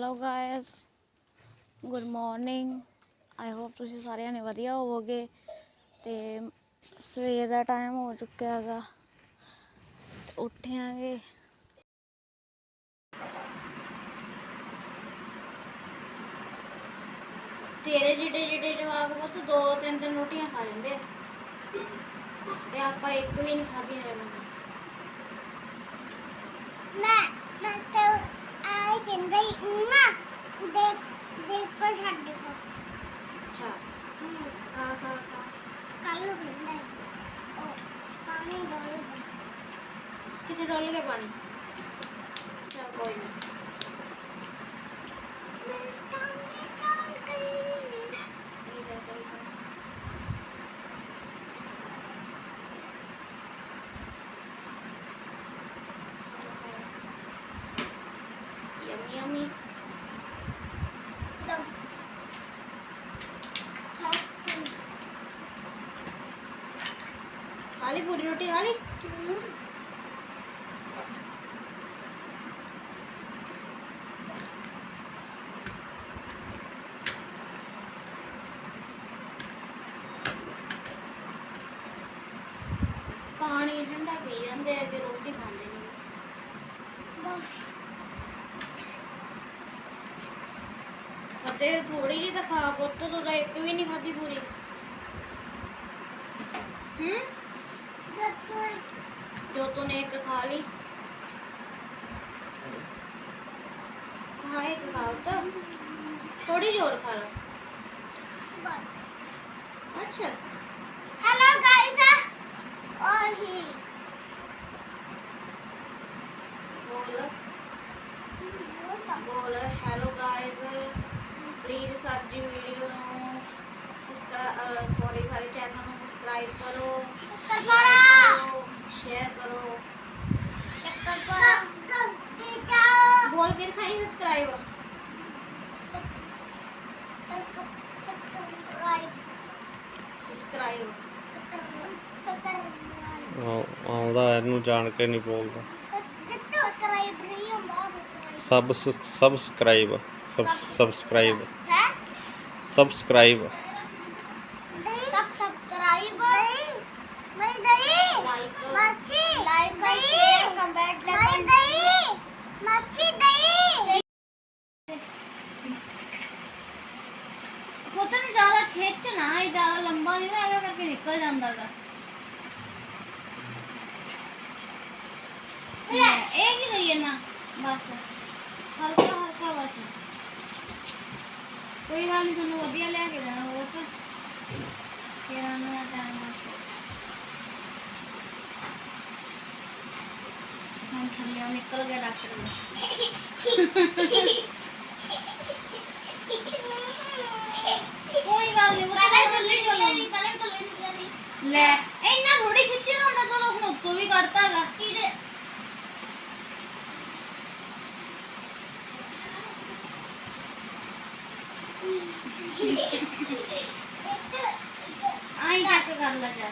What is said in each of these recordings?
Hello guys good morning I hope ਤੁਸੀਂ ਸਾਰਿਆਂ ਨੇ ਵਧੀਆ ਹੋਵੋਗੇ ਤੇ ਸਵੇਰ ਦਾ ਟਾਈਮ ਹੋ ਚੁੱਕਿਆ ਹੈਗਾ ਉੱਠਿਆਂਗੇ ਤੇਰੇ ਜਿਹੜੇ ਜਿਹੜੇ ਜਵਾਬ ਬਸ ਦੋ ਦੋ ਤਿੰਨ ਤਿੰਨ ਰੋਟੀਆਂ ਖਾ ਲੈਂਦੇ ਆ ਤੇ ਆਪਾਂ ਇੱਕ ਵੀ ਨਹੀਂ ਖਾਧੀ ਰਹਿਣਾ ਮੈਂ ਮੈਂ ਤਾਂ ਆਈ ਕਹਿੰਦਾ ਹੀ ਨਾ ਦੇਖ ਦੇਖ ਪਰ ਸਾਡੇ ਕੋ ਅੱਛਾ ਕਾ ਕਾ ਕਾ ਕੱਲ ਨੂੰ ਕਹਿੰਦਾ ਹੈ ਉਹ ਪਾਣੀ ਡੋਲ ਦੇ ਕਿੱਥੇ ਡੋਲ ਗਿਆ ਪਾਣੀ ਚਲ ਕੋਈ ਨਾ ਮੈਂ ਪਾਣੀ ਡੋਲ ਗਈ ਯਮੀ ਯਮੀ ਲੋ ਖਾ ਖਾ ਲਈ ਪੂਰੀ ਰੋਟੀ ਖਾ ਲਈ? ਪਾਣੀ ਠੰਡਾ ਪੀ ਜਾਂਦੇ ਆ ਕਿ ਰੋਟੀ ਖਾਂਦੇ ਨਹੀਂ ਫਤਿਹ ਥੋੜੀ ਜਿਹੀ ਤਾਂ ਖਾ, ਪੁੱਤ ਤੂੰ ਇੱਕ ਵੀ ਨਹੀਂ ਖਾਧੀ ਪੂਰੀ। ਹੂੰ? ਜੱਟੂ ਜੋ ਤੂਨੇ ਇੱਕ ਖਾ ਲਈ ਖਾ ਇੱਕ ਖਾ ਤਾਂ ਥੋੜੀ ਜਿਹੀ ਹੋਰ ਖਾ ਲਾ ਬਸ ਅੱਛਾ ਹੈਲੋ ਗਾਇਸ ਉਹੀ ਬੋਲ ਉਹ ਤਾਂ ਬੋਲ ਹੈਲੋ ਗਾਇਸ ਪਲੀਜ਼ ਸਾਡੀ ਵੀਡੀਓ ਨੂੰ ਸ਼ੇਅਰ ਕਰੋ। ਬੋਲ ਕੇ ਦਿਖਾਈ ਸਬਸਕ੍ਰਾਈਬ ਸਬਸਕ੍ਰਾਈਬ ਸਬਸਕ੍ਰਾਈਬ ਸਬਸਕ੍ਰਾਈਬ ਆਉ- ਆਉਂਦਾ ਇਹਨੂੰ ਜਾਣ ਕੇ ਨਹੀਂ ਬੋਲਦਾ। ਸਬਸਕ੍ਰਾਈਬ ਸਬਸਕ੍ਰਾਈਬ ਸਬਸਕ੍ਰਾਈਬ ਹੈ ਸਬਸਕ੍ਰਾਈਬ ਸਬ ਸਬਸਕ੍ਰਾਈਬ ਮੈਂ ਦਈ Like. ਮਾਸੀ ਲਾਈਕ ਕਰ ਸ਼ੇਅਰ ਕਮੈਂਟ ਲਾਈਕ ਦਈ ਮਾਸੀ ਦਈ ਪੁੱਤ ਨੂੰ ਜ਼ਿਆਦਾ ਖਿੱਚ ਨਾ ਇਹ ਜ਼ਿਆਦਾ ਲੰਬਾ ਨਹੀਂ ਨਾ ਹੈਗਾ ਕਰਕੇ ਨਿਕਲ ਜਾਂਦਾਗਾ ਇਹ ਕੀ ਕਰੀਏ ਨਾ? ਬਸ ਹਲਕਾ ਹਲਕਾ ਬਸ। ਕੋਈ ਗੱਲ ਨਹੀਂ ਤੁਹਾਨੂੰ ਵਧੀਆ ਲੈ ਕੇ ਦੇਣਾ ਹੋਰ ਤਾਂ। ਤੇਰਾ ਨਾ ਟਾਈਮ ਵਾਸਤੇ ਹੁਣ ਥੱਲੇ ਨਿਕਲ ਗਿਆ ਡਾਕਟਰ ਦਾ ਕੋਈ ਗੱਲ ਨਹੀਂ ਪਹਿਲਾਂ ਥੱਲੇ ਨਿਕਲਿਆ ਸੀ ਪਹਿਲਾਂ ਥੱਲੇ ਨਿਕਲਿਆ ਸੀ ਲੈ ਇੰਨਾ ਥੋੜੀ ਖਿੱਚੇ ਹੁੰਦਾ ਤਾਂ ਹੁਣ ਉੱਤੋਂ ਵੀ ਕੱਢਤਾ ਹੈਗਾ ਕਿਹੜੇ ਆਈ ਚੈੱਕ ਕਰ ਲੈ ਜਾ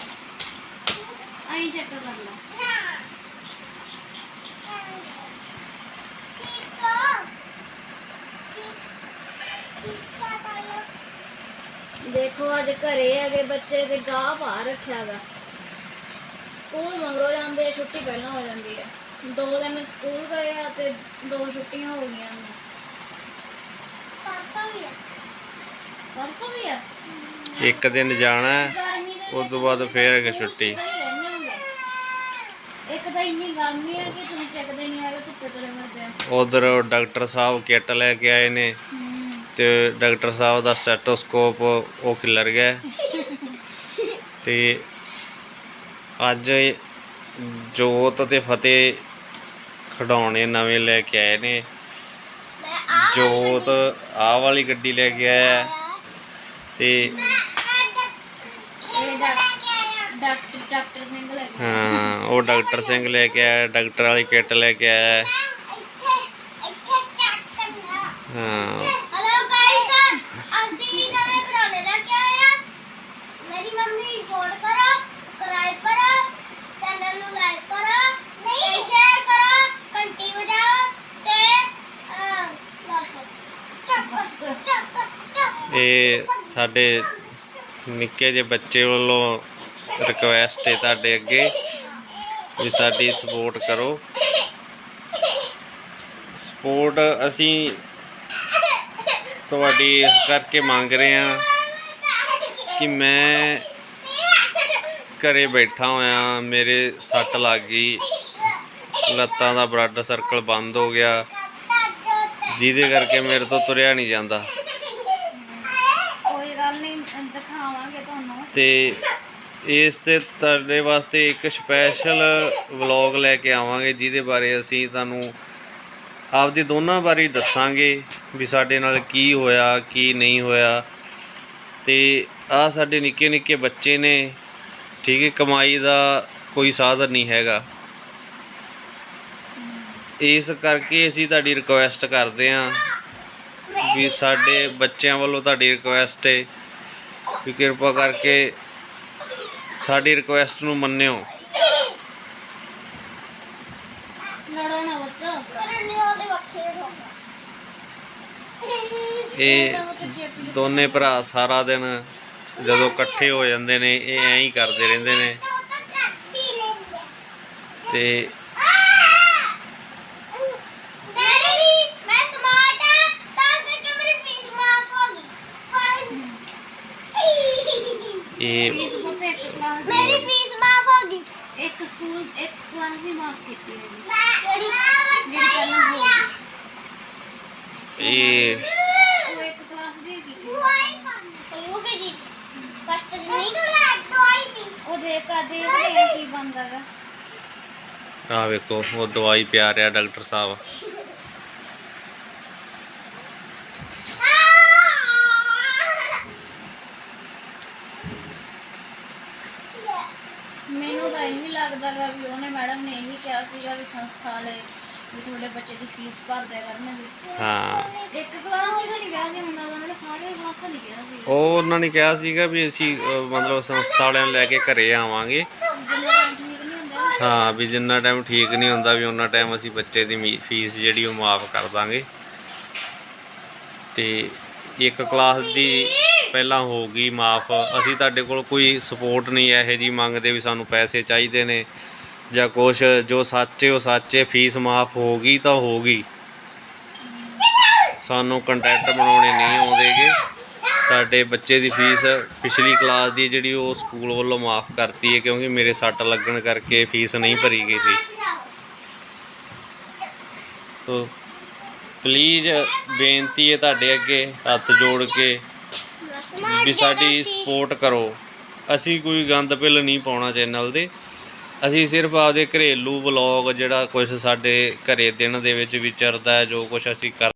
ਆਈ ਚੈੱਕ ਕਰ ਲੈ ਦੇਖੋ ਅੱਜ ਘਰੇ ਹੈਗੇ ਬੱਚੇ ਤੇ ਗਾਹ ਪਾ ਰੱਖਿਆ ਗਾ ਸਕੂਲ ਮਗਰੋਂ ਜਾਂਦੇ ਆ, ਛੁੱਟੀ ਪਹਿਲਾਂ ਹੋ ਜਾਂਦੀ ਹੈ ਦੋ ਦਿਨ ਸਕੂਲ ਗਏ ਆ ਤੇ ਦੋ ਛੁੱਟੀਆਂ ਹੋ ਗਈਆਂ ਨੇ। ਪਰਸੋਂ ਵੀ ਆ। ਇੱਕ ਦਿਨ ਜਾਣਾ ਹੈ, ਗਰਮੀ ਦੇ ਉਸ ਤੋਂ ਬਾਅਦ ਫੇਰ ਤਾਂ ਛੁੱਟੀ। ਹੋਗੇ। ਇੱਕ ਤਾਂ ਇੰਨੀ ਗਰਮੀ ਹੈ ਕਿ ਤੁਸੀਂ ਚੱਕਦੇ ਨਹੀਂ ਹੈਗੇ ਧੁੱਪੇ ਤੁਰੇ ਫਿਰਦੇ ਆ। ਉਧਰ ਡਾਕਟਰ ਸਾਹਿਬ ਕਿੱਟ ਲੈ ਕੇ ਆਏ ਨੇ। ਤੇ ਡਾਕਟਰ ਸਾਹਿਬ ਦਾ ਸਟੈਟੋਸਕੋਪ ਉਹ ਖਿਲਰ ਗਿਆ। ਤੇ ਅੱਜ ਜੋਤ ਤੇ ਫਤਿਹ ਖਿਡੌਣੇ ਨਵੇਂ ਲੈ ਕੇ ਆਏ ਨੇ। ਜੋਤ ਆਹ ਵਾਲੀ ਗੱਡੀ ਲੈ ਕੇ ਆਇਆ। ਤੇ ਇਹ ਡਾਕਟਰ ਡਾਕਟਰ ਸਿੰਘ ਲੱਗੇ ਹਾਂ ਉਹ ਡਾਕਟਰ ਸਿੰਘ ਲੈ ਕੇ ਆਇਆ ਡਾਕਟਰ ਵਾਲੀ ਕਿੱਟ ਲੈ ਕੇ ਆਇਆ। ਹੈ। ਹਾਂ ਹੈਲੋ ਗਾਇਸ ਅਸੀਂ ਨਵੇਂ ਖਿਡੌਣੇ ਲੈ ਕੇ ਆਏ ਆ ਮੇਰੀ ਮੰਮੀ ਸਪੋਰਟ ਕਰੋ ਸਬਸਕ੍ਰਾਈਬ ਕਰੋ ਚੈਨਲ ਨੂੰ ਲਾਈਕ ਕਰੋ ਤੇ ਸ਼ੇਅਰ ਕਰੋ ਘੰਟੀ ਵਜਾਓ ਤੇ ਅਹ, ਬਸ ਇਹ ਸਾਡੇ ਨਿੱਕੇ ਜਿਹੇ ਬੱਚੇ ਵੱਲੋਂ ਰਿਕੁਐਸਟ ਹੈ ਤੁਹਾਡੇ ਅੱਗੇ ਵੀ ਸਾਡੀ ਸਪੋਰਟ ਕਰੋ। ਸਪੋਰਟ ਅਸੀਂ ਤੁਹਾਡੀ ਇਸ ਕਰਕੇ ਮੰਗ ਰਹੇ ਹਾਂ ਕਿ ਮੈਂ ਘਰੇ ਬੈਠਾ ਹੋਇਆ, ਮੇਰੇ ਸੱਟ ਲੱਗ ਗਈ, ਲੱਤਾਂ ਦਾ ਬਲੱਡ ਸਰਕਲ ਬੰਦ ਹੋ ਗਿਆ, ਜਿਹਦੇ ਕਰਕੇ ਮੇਰੇ ਤੋਂ ਤੁਰਿਆ ਨਹੀਂ ਜਾਂਦਾ ਕੋਈ ਗੱਲ ਨਹੀਂ ਦਿਖਾਵਾਂਗੇ ਤੁਹਾਨੂੰ ਤੇ ਇਸ ਤੇ ਤੁਹਾਡੇ ਵਾਸਤੇ ਇੱਕ ਸਪੈਸ਼ਲ ਵਲੌਗ ਲੈ ਕੇ ਆਵਾਂਗੇ, ਜਿਹਦੇ ਬਾਰੇ ਅਸੀਂ ਤੁਹਾਨੂੰ ਆਪਦੀ ਦੋਨਾਂ ਬਾਰੇ ਦੱਸਾਂਗੇ ਵੀ ਸਾਡੇ ਨਾਲ ਕੀ ਹੋਇਆ, ਕੀ ਨਹੀਂ ਹੋਇਆ। ਤੇ ਆ ਸਾਡੇ ਨਿੱਕੇ ਨਿੱਕੇ ਬੱਚੇ ਨੇ, ਠੀਕ ਹੈ, ਕਮਾਈ ਦਾ ਕੋਈ ਸਾਧਨ ਨਹੀਂ ਹੈਗਾ। ਇਸ ਕਰਕੇ ਅਸੀਂ ਤੁਹਾਡੀ ਰਿਕੁਐਸਟ ਕਰਦੇ ਹਾਂ ਵੀ ਸਾਡੇ ਬੱਚਿਆਂ ਵੱਲੋਂ ਤੁਹਾਡੀ ਰਿਕੁਐਸਟ ਹੈ ਵੀ ਕਿਰਪਾ ਕਰਕੇ ਸਾਡੀ ਰਿਕੁਐਸਟ ਨੂੰ ਮੰਨਿਓ। ਇਹ ਦੋਨੇ ਭਰਾ ਸਾਰਾ ਦਿਨ ਜਦੋਂ ਇਕੱਠੇ ਹੋ ਜਾਂਦੇ ਨੇ ਇਹ ਐਂ ਹੀ ਕਰਦੇ ਰਹਿੰਦੇ ਨੇ। ਤੇ ਡੈਡੀ ਮੈਂ ਸਮਾਰਟ ਹਾਂ ਤਾਂ ਕਰਕੇ ਮੇਰੀ ਫੀਸ ਮਾਫ ਹੋ ਗਈ ਇਹ ਫੀਸ ਪੁੱਤ ਇੱਕ ਕਲਾਸ ਦੀ। ਮੇਰੀ ਫੀਸ ਮਾਫ ਹੋ ਗਈ। ਇੱਕ ਸਕੂਲ ਇੱਕ ਕਲਾਸ ਹੀ ਮਾਫ ਕੀਤੀ ਹੈ ਜੀ। ਕਿਹੜੀ ਜਿਹੜੀ ਪਹਿਲਾਂ ਹੋ ਗਈ। ਇਹ ਉਹ ਇੱਕ ਕਲਾਸ ਦੀ ਕੀਤੀ ਯੂਕੇ ਜੀ। ਫਸਟ ਦੀ ਨਹੀਂ। ਦਵਾਈ ਪੀ ਉਹ ਦੇਖ ਕਰ ਦੇਖਦੇ ਆ ਕੀ ਬਣਦਾ ਗਾ। ਆ ਵੇਖੋ ਉਹ ਦਵਾਈ ਪਿਆ ਰਿਹਾ ਡਾਕਟਰ ਸਾਹਿਬ ਮੈਨੂੰ ਤਾਂ ਇਹੀ ਲੱਗਦਾ ਗਾ ਵੀ ਉਹਨੇ ਮੈਡਮ ਨੇ ਇਹੀ ਕਿਹਾ ਸੀਗਾ ਵੀ ਸੰਸਥਾ ਵਾਲੇ ਵੀ ਤੁਹਾਡੇ ਬੱਚੇ ਦੀ ਫੀਸ ਭਰ ਦਿਆ ਕਰਨਗੇ। ਹਾਂ। ਇੱਕ ਕਲਾਸ ਹੀ ਤਾਂ ਨਹੀਂ ਕਿਹਾ ਸੀ ਮੈਨੂੰ ਉਹਨਾਂ ਨੇ ਸਾਰੀਆਂ ਕਲਾਸਾਂ ਨਹੀਂ ਕਿਹਾ ਸੀ ਉਹ ਉਹਨਾਂ ਨੇ ਕਿਹਾ ਸੀਗਾ ਵੀ ਅਸੀਂ ਮਤਲਬ ਸੰਸਥਾ ਵਾਲਿਆਂ ਨੂੰ ਲੈ ਕੇ ਘਰੇ ਆਵਾਂਗੇ। ਜਿੰਨਾ ਟਾਈਮ ਠੀਕ ਨਹੀਂ ਹੁੰਦਾ। ਹਾਂ ਵੀ ਜਿੰਨਾ ਟਾਈਮ ਠੀਕ ਨਹੀਂ ਹੁੰਦਾ ਵੀ ਉਹਨਾਂ ਟਾਈਮ ਅਸੀਂ ਬੱਚੇ ਦੀ ਮੀ- ਫੀਸ ਜਿਹੜੀ ਉਹ ਮਾਫ ਕਰ ਦਾਂਗੇ। ਤੇ ਇੱਕ ਕਲਾਸ ਦੀ ਪਹਿਲਾਂ ਹੋ ਗਈ, ਮਾਫ। ਅਸੀਂ ਤੁਹਾਡੇ ਕੋਲ ਕੋਈ ਸਪੋਰਟ ਨਹੀਂ, ਇਹੋ ਜੀ ਮੰਗਦੇ ਵੀ ਸਾਨੂੰ ਪੈਸੇ ਚਾਹੀਦੇ ਨੇ ਜਾਂ ਕੁਛ। ਜੋ ਸੱਚੇ ਉਹ ਸੱਚੇ ਫੀਸ ਮਾਫ ਹੋ ਗਈ ਤਾਂ ਹੋ ਗਈ। ਸਾਨੂੰ ਕੰਟੈਕਟ ਬਣਾਉਣੇ ਨਹੀਂ ਆਉਂਦੇਗੇ। ਸਾਡੇ ਬੱਚੇ ਦੀ ਫੀਸ ਪਿਛਲੀ ਕਲਾਸ ਦੀ ਜਿਹੜੀ ਉਹ ਸਕੂਲ ਵੱਲੋਂ ਮਾਫ ਕਰਤੀ ਹੈ ਕਿਉਂਕਿ ਮੇਰੇ ਸੱਟ ਲੱਗਣ ਕਰਕੇ ਫੀਸ ਨਹੀਂ ਭਰੀ ਗਈ ਸੀ। ਤੋ ਪਲੀਜ਼ ਬੇਨਤੀ ਹੈ ਤੁਹਾਡੇ ਅੱਗੇ, ਹੱਥ ਜੋੜ ਕੇ। ਵੀ ਸਾਡੀ ਸਪੋਰਟ ਕਰੋ। ਅਸੀਂ ਕੋਈ ਗੰਦ ਪਿੱਲ ਨਹੀਂ ਪਾਉਣਾ ਚੈਨਲ ਤੇ। ਅਸੀਂ ਸਿਰਫ ਆਪਦੇ ਘਰੇਲੂ ਵਲੌਗ ਜਿਹੜਾ ਕੁਝ ਸਾਡੇ ਘਰੇ ਦਿਨ ਦੇ ਵਿੱਚ ਵਿਚਰਦਾ ਜੋ ਕੁਝ ਅਸੀਂ ਕਰ